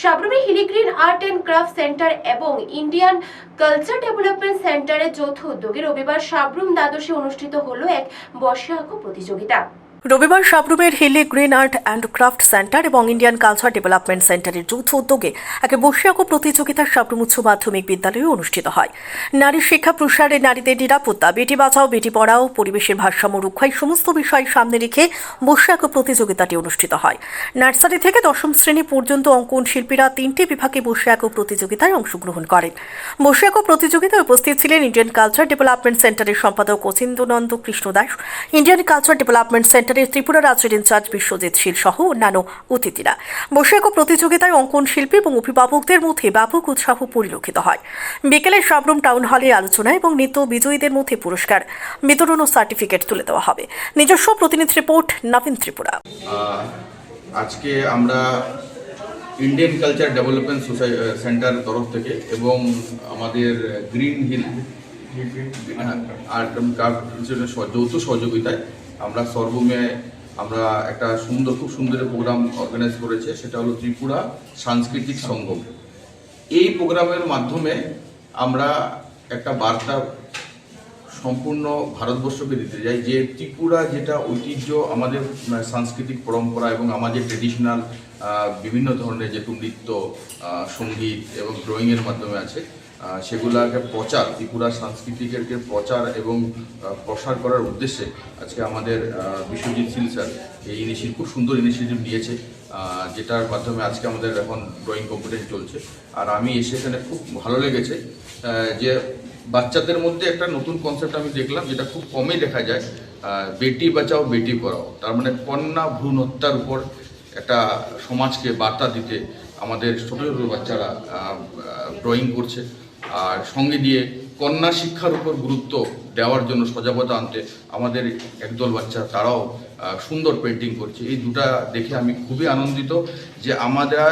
সাবরুমে hilly green art and craft centre এবং Indian culture development সেন্টারের যৌথ উদ্যোগে রবিবার সাবরুম দ্বাদশে অনুষ্ঠিত হলো এক বর্ষা প্রতিযোগিতা। রবিবার সাবরুমের hilly green art and craft centre এবং ইন্ডিয়ান কালচার ডেভেলপমেন্ট সেন্টারের যৌথ উদ্যোগে এক বৈশাখ প্রতিযোগিতা সাবরুম উচ্চ মাধ্যমিক বিদ্যালয়ে অনুষ্ঠিত হয়। নারী শিক্ষা প্রসারে নারীদের নিরাপত্তা, বেটি বাঁচাও, বেটি পড়াও, পরিবেশের ভারসাম্য রক্ষায় সমস্ত বিষয় সামনে রেখে বৈশাখ প্রতিযোগিতাটি অনুষ্ঠিত হয়। নার্সারি থেকে দশম শ্রেণি পর্যন্ত অঙ্কন শিল্পীরা তিনটি বিভাগে বৈশাখ প্রতিযোগিতায় অংশগ্রহণ করেন। বৈশাখ প্রতিযোগিতায় উপস্থিত ছিলেন ইন্ডিয়ান কালচার ডেভেলপমেন্ট সেন্টারের সম্পাদক Achindrananda Krishna Das Indian culture development সেন্টারের ত্রিপুরা রাজ্যের ইনচার্জ বিশ্বজিৎ শীল সহ অন্যান্য অতিথিরা। বৈশাখ প্রতিযোগিতায় অঙ্কন শিল্পী এবং অভিভাবকদের মধ্যে ব্যাপক উৎসাহ পরিলক্ষিত হয়। বিকেলে সাবরুম টাউন হলে আলোচনা এবং নিত্য বিজয়ীদের মধ্যে পুরস্কার বিতরণ ও সার্টিফিকেট তুলে দেওয়া হবে। নিজস্ব প্রতিনিধি রিপোর্ট নবীন ত্রিপুরা। আজকে আমরা Indian culture development society centre তরফ থেকে এবং আমাদের green hill art and craft যৌথ সহযোগিতায় আমরা সর্বমে আমরা একটা সুন্দর, খুব সুন্দর প্রোগ্রাম অর্গানাইজ করেছে, সেটা হলো ত্রিপুরা সাংস্কৃতিক সঙ্গম। এই প্রোগ্রামের মাধ্যমে আমরা একটা বার্তা সম্পূর্ণ ভারতবর্ষকে দিতে যাই যে ত্রিপুরা যেটা ঐতিহ্য আমাদের সাংস্কৃতিক পরম্পরা এবং আমাদের ট্রেডিশনাল বিভিন্ন ধরনের যেটু নৃত্য সংগীত এবং ড্রয়িংয়ের মাধ্যমে আছে সেগুলাকে প্রচার, ত্রিপুরা সাংস্কৃতিকের প্রচার এবং প্রসার করার উদ্দেশ্যে আজকে আমাদের বিশ্বজিৎ সিল স্যার এই ইনিশিয়েটিভ খুব সুন্দর ইনিশিয়েটিভ নিয়েছে যেটার মাধ্যমে আজকে আমাদের এখন ড্রয়িং কম্পিটিশন চলছে। আর আমি এসে এখানে খুব ভালো লেগেছে যে বাচ্চাদের মধ্যে একটা নতুন কনসেপ্ট আমি দেখলাম, যেটা খুব কমই দেখা যায় বেটি বাঁচাও, বেটি পড়াও। তার মানে কন্যা ভ্রূণ হত্যার উপর একটা সমাজকে বার্তা দিতে আমাদের ছোটো ছোটো বাচ্চারা ড্রয়িং করছে। আর সঙ্গে দিয়ে কন্যা শিক্ষার উপর গুরুত্ব দেওয়ার জন্য সজাগতা আনতে আমাদের একদল বাচ্চা, তারাও সুন্দর পেন্টিং করছে। এই দুটা দেখে আমি খুবই আনন্দিত যে আমাদের